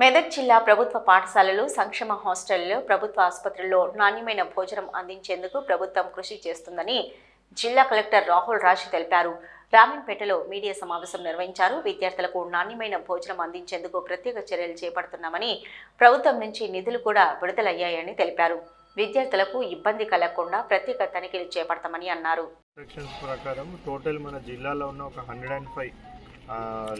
మెదక్ జిల్లా ప్రభుత్వ పాఠశాలలు సంక్షేమ హాస్టళ్ళలో ప్రభుత్వ ఆసుపత్రుల్లో నాణ్యమైన భోజనం అందించేందుకు ప్రభుత్వం కృషి చేస్తుందని జిల్లా కలెక్టర్ రాహుల్ రాజ్ తెలిపారు. రామన్పేటలో మీడియా సమావేశం నిర్వహించారు. విద్యార్థులకు నాణ్యమైన భోజనం అందించేందుకు ప్రత్యేక చర్యలు చేపడుతున్నామని ప్రభుత్వం నుంచి నిధులు కూడా విడుదలయ్యాయని తెలిపారు. విద్యార్థులకు ఇబ్బంది కలగకుండా ప్రత్యేక తనిఖీలు చేపడతామని అన్నారు. ప్రకారం టోటల్ మన జిల్లాలో ఉన్న ఒక hundred and five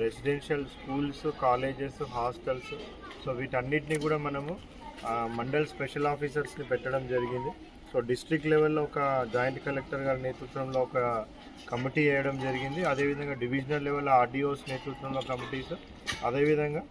residential schools colleges hostels so వీటన్నిటిని కూడా మనము మండల్ స్పెషల్ ఆఫీసర్స్ని పెట్టడం జరిగింది. సో డిస్ట్రిక్ట్ లెవెల్లో ఒక జాయింట్ కలెక్టర్ గారి నేతృత్వంలో ఒక కమిటీ వేయడం జరిగింది. అదేవిధంగా డివిజనల్ లెవెల్లో ఆర్డీఓస్ నేతృత్వంలో కమిటీస్ అదేవిధంగా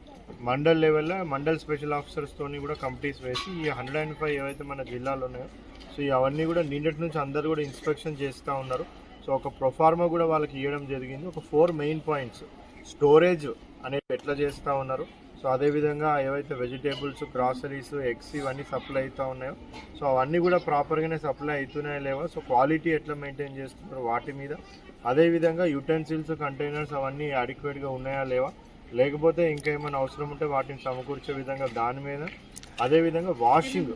మండల్ లెవెల్లో మండల్ స్పెషల్ ఆఫీసర్స్తోని కూడా కమిటీస్ వేసి ఈ హండ్రెడ్ అండ్ ఫైవ్ ఏవైతే మన జిల్లాలో ఉన్నాయో సో అవన్నీ కూడా నిన్నటి నుంచి అందరూ కూడా ఇన్స్పెక్షన్ చేస్తూ ఉన్నారు. సో ఒక ప్రొఫార్మా కూడా వాళ్ళకి ఇవ్వడం జరిగింది. ఒక ఫోర్ మెయిన్ పాయింట్స్ స్టోరేజ్ అనేది ఎట్లా చేస్తూ ఉన్నారు? సో అదేవిధంగా ఏవైతే వెజిటేబుల్స్ గ్రాసరీస్ ఎగ్స్ ఇవన్నీ సప్లై అవుతూ ఉన్నాయో సో అవన్నీ కూడా ప్రాపర్గానే సప్లై అవుతున్నాయా లేవా సో క్వాలిటీ ఎట్లా మెయింటైన్ చేస్తున్నారు వాటి మీద? అదేవిధంగా యుటెన్సిల్స్ కంటైనర్స్ అవన్నీ అడిక్వేట్గా ఉన్నాయా లేవా? లేకపోతే ఇంకా ఏమైనా అవసరం ఉంటే వాటిని సమకూర్చే విధంగా దాని మీద? అదేవిధంగా వాషింగ్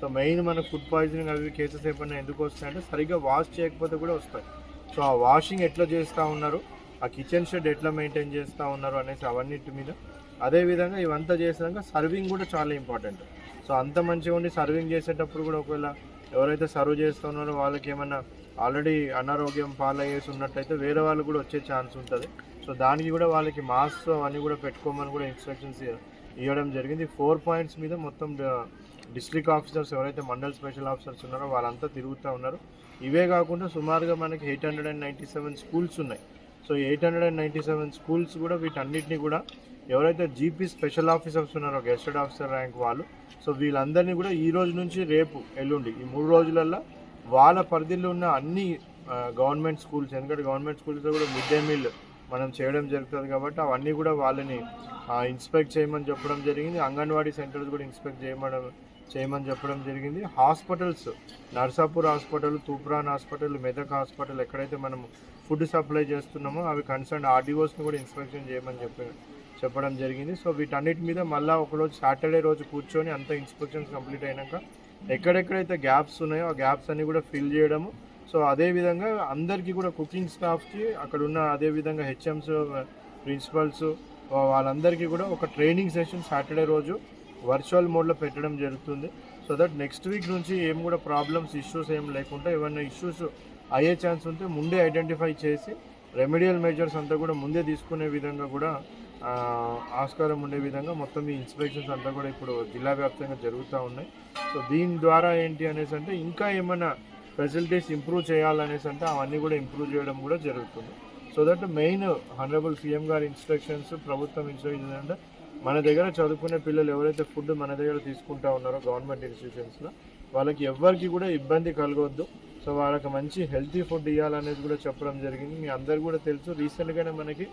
సో మెయిన్ మన ఫుడ్ పాయిజనింగ్ అవి కేసెస్ ఏమైనా ఎందుకు వస్తాయంటే సరిగ్గా వాష్ చేయకపోతే కూడా వస్తాయి. సో ఆ వాషింగ్ ఎట్లా చేస్తూ ఉన్నారు? ఆ కిచెన్ షెడ్ ఎట్లా మెయింటైన్ చేస్తూ ఉన్నారు అనేసి అవన్నిటి మీద. అదేవిధంగా ఇవంతా చేసినాక సర్వింగ్ కూడా చాలా ఇంపార్టెంట్ సో అంత మంచిగా ఉండి సర్వింగ్ చేసేటప్పుడు కూడా ఒకవేళ ఎవరైతే సర్వ్ చేస్తున్నారో వాళ్ళకి ఏమైనా ఆల్రెడీ అనారోగ్యం పాలయ్యేసి ఉన్నట్టయితే వేరే వాళ్ళు కూడా వచ్చే ఛాన్స్ ఉంటుంది. సో దానికి కూడా వాళ్ళకి మాస్క్ అవన్నీ కూడా పెట్టుకోమని కూడా ఇన్స్ట్రక్షన్స్ ఇవ్వడం జరిగింది. ఫోర్ పాయింట్స్ మీద మొత్తం డిస్ట్రిక్ట్ ఆఫీసర్స్ ఎవరైతే మండల్ స్పెషల్ ఆఫీసర్స్ ఉన్నారో వాళ్ళంతా తిరుగుతూ ఉన్నారు. ఇవే కాకుండా సుమారుగా మనకి eight hundred and ninety seven schools ఉన్నాయి. So eight hundred and ninety seven schools కూడా వీటన్నిటిని కూడా ఎవరైతే జీపీ స్పెషల్ ఆఫీసర్స్ ఉన్నారో గెస్టెడ్ ఆఫీసర్ ర్యాంక్ వాళ్ళు సో వీళ్ళందరినీ కూడా ఈ రోజు నుంచి రేపు ఎల్లుండి ఈ మూడు రోజులల్లో వాళ్ళ పరిధిలో ఉన్న అన్ని గవర్నమెంట్ స్కూల్స్ ఎందుకంటే గవర్నమెంట్ స్కూల్స్లో కూడా మిడ్ డే మీల్ మనం చేయడం జరుగుతుంది కాబట్టి అవన్నీ కూడా వాళ్ళని ఇన్స్పెక్ట్ చేయమని చెప్పడం జరిగింది. అంగన్వాడీ సెంటర్స్ కూడా ఇన్స్పెక్ట్ చేయమని చేయమని చెప్పడం జరిగింది. Hospitals Narsapur hospital Toopran hospital Medak hospital ఎక్కడైతే మనం ఫుడ్ సప్లై చేస్తున్నామో అవి కన్సర్న్ ఆర్డీఓస్ని కూడా ఇన్స్పెక్షన్ చేయమని చెప్పి చెప్పడం జరిగింది. సో వీటన్నిటి మీద మళ్ళీ ఒకరోజు సాటర్డే రోజు కూర్చొని అంత ఇన్స్పెక్షన్స్ కంప్లీట్ అయినాక ఎక్కడెక్కడైతే గ్యాప్స్ ఉన్నాయో ఆ గ్యాప్స్ అన్నీ కూడా ఫిల్ చేయడము. సో అదేవిధంగా అందరికీ కూడా కుకింగ్ స్టాఫ్కి అక్కడ ఉన్న అదేవిధంగా హెచ్ఎంస్ ప్రిన్సిపల్స్ వాళ్ళందరికీ కూడా ఒక ట్రైనింగ్ సెషన్ సాటర్డే రోజు వర్చువల్ మోడ్లో పెట్టడం జరుగుతుంది. సో దట్ నెక్స్ట్ వీక్ నుంచి ఏం కూడా ప్రాబ్లమ్స్ ఇష్యూస్ ఏం లేకుండా ఏమైనా ఇష్యూస్ అయ్యే ఛాన్స్ ఉంటే ముందే ఐడెంటిఫై చేసి రెమెడియల్ మెజర్స్ అంతా కూడా ముందే తీసుకునే విధంగా కూడా ఆస్కారం ఉండే విధంగా మొత్తం ఈ ఇన్స్పెక్షన్స్ అంతా కూడా ఇప్పుడు జిల్లా వ్యాప్తంగా జరుగుతూ ఉన్నాయి. సో దీని ద్వారా ఏంటి అనేసి అంటే ఇంకా ఏమైనా ఫెసిలిటీస్ ఇంప్రూవ్ చేయాలనేసి అంటే అవన్నీ కూడా ఇంప్రూవ్ చేయడం కూడా జరుగుతుంది. So that main honourable CM గారి ఇన్స్ట్రక్షన్స్ ప్రభుత్వం ఇన్స్ట్రక్షన్స్ అంటే మన దగ్గర చదువుకునే పిల్లలు ఎవరైతే ఫుడ్ మన దగ్గర తీసుకుంటా ఉన్నారో గవర్నమెంట్ ఇన్స్టిట్యూషన్స్లో వాళ్ళకి ఎవ్వరికి కూడా ఇబ్బంది కలగవద్దు సో వాళ్ళకి మంచి హెల్తీ ఫుడ్ ఇవ్వాలనేది కూడా చెప్పడం జరిగింది. మీ అందరు కూడా తెలుసు రీసెంట్గానే మనకి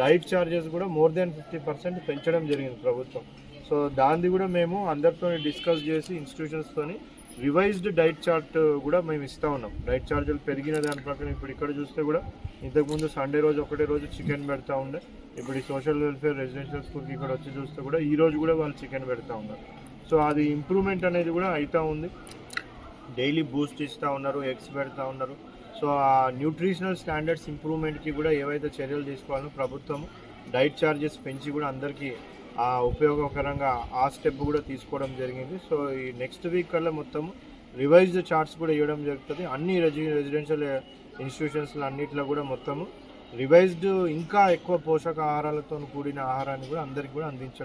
డైట్ ఛార్జెస్ కూడా మోర్ దాన్ ఫిఫ్టీ పర్సెంట్ పెంచడం జరిగింది ప్రభుత్వం. సో దాన్ని కూడా మేము అందరితో డిస్కస్ చేసి ఇన్స్టిట్యూషన్స్తోని రివైజ్డ్ డైట్ చార్ట్ కూడా మేము ఇస్తూ ఉన్నాం. డైట్ ఛార్జీలు పెరిగిన దాని ప్రకారం ఇప్పుడు ఇక్కడ చూస్తే కూడా ఇంతకుముందు సండే రోజు ఒకటే రోజు చికెన్ పెడతా ఉండే. ఇప్పుడు ఈ సోషల్ వెల్ఫేర్ రెసిడెన్షియల్ స్కూల్కి ఇక్కడ వచ్చి చూస్తే కూడా ఈ రోజు కూడా వాళ్ళు చికెన్ పెడతా ఉన్నారు. సో అది ఇంప్రూవ్మెంట్ అనేది కూడా అవుతూ ఉంది. డైలీ బూస్ట్ ఇస్తూ ఉన్నారు ఎగ్స్ పెడతా ఉన్నారు. సో ఆ న్యూట్రిషనల్ స్టాండర్డ్స్ ఇంప్రూవ్మెంట్కి కూడా ఏవైతే చర్యలు తీసుకోవాలో ప్రభుత్వం డైట్ ఛార్జెస్ పెంచి కూడా అందరికీ ఆ ఉపయోగకరంగా ఆ స్టెప్ కూడా తీసుకోవడం జరిగింది. సో ఈ నెక్స్ట్ వీక్ కల్లా మొత్తం రివైజ్డ్ చార్ట్స్ కూడా ఇవ్వడం జరుగుతుంది. అన్ని రెజి రెసిడెన్షియల్ ఇన్స్టిట్యూషన్స్లో అన్నిట్లో కూడా మొత్తము రివైజ్డ్ ఇంకా ఎక్కువ పోషకాహారాలతో కూడిన ఆహారాన్ని కూడా అందరికీ కూడా అందించడం